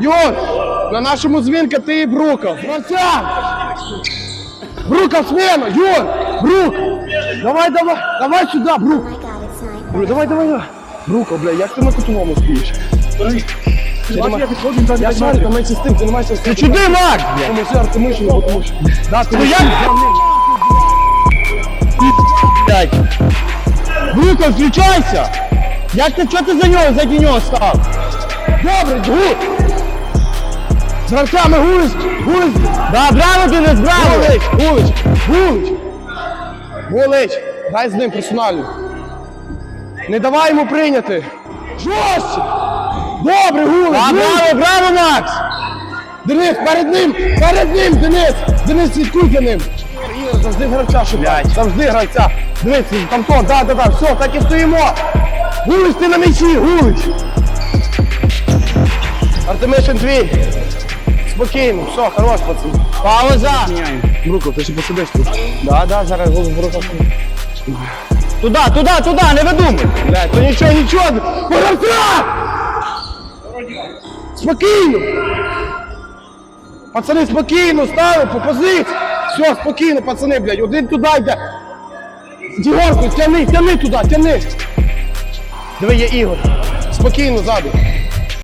Юр, на нашому дзвінка ти і Брука. Гравця! Брука в спину! Юр! Брук! Давай, давай, давай сюди, Брук! Брук, давай, давай, давай. Брука, бля, як ти на кутовому стоїш? Я, шарю, там менше з тим, ти не маєш з Ти чуди, Макс? Тому що Артемишину, тому що. Да, ти як? Блядь. Брука, включайся! Як ти, чого ти за нього, за нього став? Добре, гуд! З гравцями Гулич! Гулич! Да, браво, Денис, браво! Гулич! Гулич! Гулич! Гулич! Грай з ним персонально. Не давай йому прийняти. Жорстче! Добре, Гулич! Да, браво, браво, Макс! Денис, перед ним! Перед ним, Денис! Денис, слідкуй за ним! Завжди гравця шукай. Завжди гравця. Дивись, там то, да, да, да, все, так і стоїмо. Гулич, ти на м'ячі, Гулич. Артемишин твій. Спокійно, все, хорош, пацан. Пауза! Бруко, ти ще посидиш тут. Да, да, зараз голос Брука. Туда, туда, туда, не видумуй! Блядь, то нічого, нічого. По! Спокійно. Пацани, спокійно, ставимо по позиції. Все, спокійно, пацани, блядь, один туди йде. Дігорку, тяни, тяни туди, тяни. Диви, є Ігор. Спокійно ззаду.